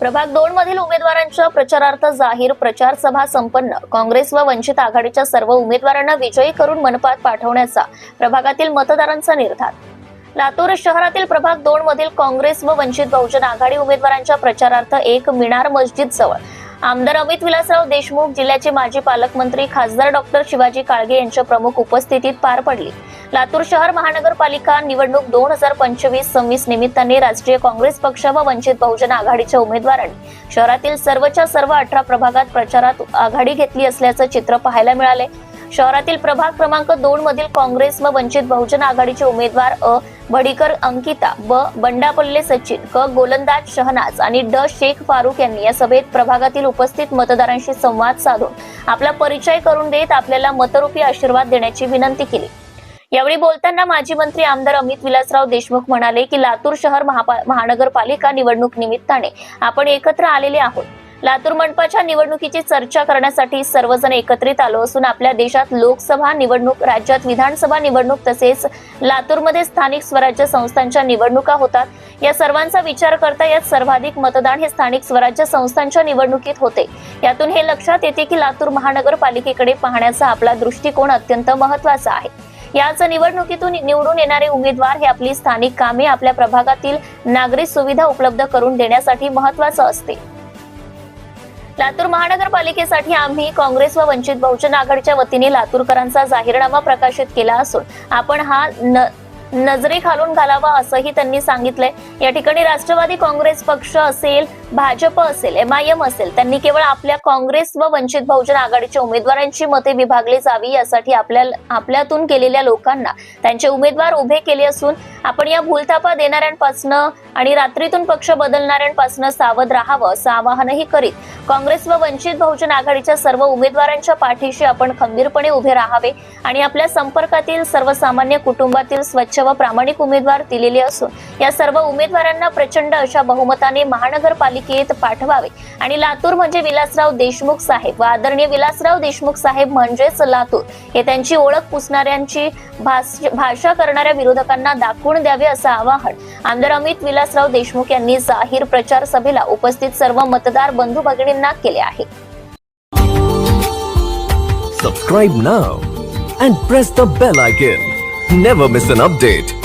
प्रभाग दोन मधील उमेदवारांच्या प्रचारार्थ जाहीर प्रचार सभा संपन्न. काँग्रेस व वंचित आघाडीच्या सर्व उमेदवारांना विजयी करून मनपात पाठवण्याचा प्रभागातील मतदारांचा निर्धार. लातूर शहरातील प्रभाग दोन मधील काँग्रेस व वंचित बहुजन आघाडी उमेदवारांच्या प्रचारार्थ एक मिनार मस्जिद जवळ. आमदार अमित विलासराव देशमुख जिल्ह्याचे माजी पालकमंत्री खासदार डॉक्टर शिवाजी काळगे यांच्या प्रमुख उपस्थितीत पार पडली. लातूर शहर महानगरपालिका निवडणूक दोन हजार पंचवीस सव्वीस निमित्ताने राष्ट्रीय काँग्रेस पक्ष व वंचित बहुजन आघाडीच्या उमेदवारांनी शहरातील सर्वच्या सर्व अठरा प्रभागात प्रचारात आघाडी घेतली असल्याचं चित्र पाहायला मिळाले शहरातील प्रभाग क्रमांक दोन मधील काँग्रेस व वंचित बहुजन आघाडीचे उमेदवार अ. भडीकर अंकिता ब. बंडापल्ले सचिन क. गोलंदाज शहनाज आणि ड. शेख फारुख यांनी या सभेत प्रभागातील उपस्थित मतदारांशी संवाद साधून आपला परिचय करून देत आपल्याला मतरूपी आशीर्वाद देण्याची विनंती केली. यावेळी बोलताना माजी मंत्री आमदार अमित विलासराव देशमुख म्हणाले की लातूर शहर महानगरपालिका निवडणूक निमित्ताने आपण एकत्र आलेले आहोत. लातूर मनपाच्या निवडणुकीची चर्चा करण्यासाठी सर्वजण एकत्रित आलो असून आपल्या देशात लोकसभा निवडणूक राज्यात विधानसभा निवडणूक तसेच लातूरमध्ये स्थानिक स्वराज्य संस्थांच्या निवडणुका होतात. या सर्वांचा विचार करता यात सर्वाधिक मतदान हे स्थानिक स्वराज्य संस्थांच्या निवडणुकीत होते. यातून हे लक्षात येते की लातूर महानगरपालिकेकडे पाहण्याचा आपला दृष्टिकोन अत्यंत महत्त्वाचा आहे. याच निवडणुकीतून निवडून येणारे उमेदवार हे आपली स्थानिक कामे आपल्या प्रभागातील नागरी सुविधा उपलब्ध करून देण्यासाठी महत्वाचं असते. लातूर महानगरपालिकेसाठी आम्ही काँग्रेस व वंचित बहुजन आघाडीच्या वतीने लातूरकरांचा जाहीरनामा प्रकाशित केला असून आपण हा न नजरे घालून घालावा असंही त्यांनी सांगितलंय. या ठिकाणी राष्ट्रवादी काँग्रेस पक्ष असेल भाजप असेल एम असेल त्यांनी केवळ आपल्या काँग्रेस व वंचित बहुजन आघाडीच्या उमेदवारांची मते विभागली जावी यासाठी आपल्या आपल्यातून केलेल्या लोकांना त्यांचे उमेदवार उभे केले असून आपण या भूलथापा देणाऱ्यांपासनं आणि रात्रीतून पक्ष बदलणाऱ्यांपासून सावध राहावं असं आवाहनही करीत काँग्रेस व वंचित बहुजन आघाडीच्या सर्व उमेदवारांच्या पाठीशी आपण खंबीरपणे उभे राहावे आणि आपल्या संपर्कातील सर्वसामान्य कुटुंबातील स्वच्छ व प्रामाणिक उमेदवार दिलेले असून या सर्व उमेदवारांना प्रचंड अशा बहुमताने महानगरपालिका महानगरपालिकेत पाठवावे. आणि लातूर म्हणजे विलासराव देशमुख साहेब व आदरणीय विलासराव देशमुख साहेब म्हणजेच लातूर. हे त्यांची ओळख पुसणाऱ्यांची भाषा करणाऱ्या विरोधकांना दाखवून द्यावे असं आवाहन आमदार अमित विलासराव देशमुख यांनी जाहीर प्रचार सभेला उपस्थित सर्व मतदार बंधू भगिनींना केले आहे. Subscribe now and press the bell icon never miss an update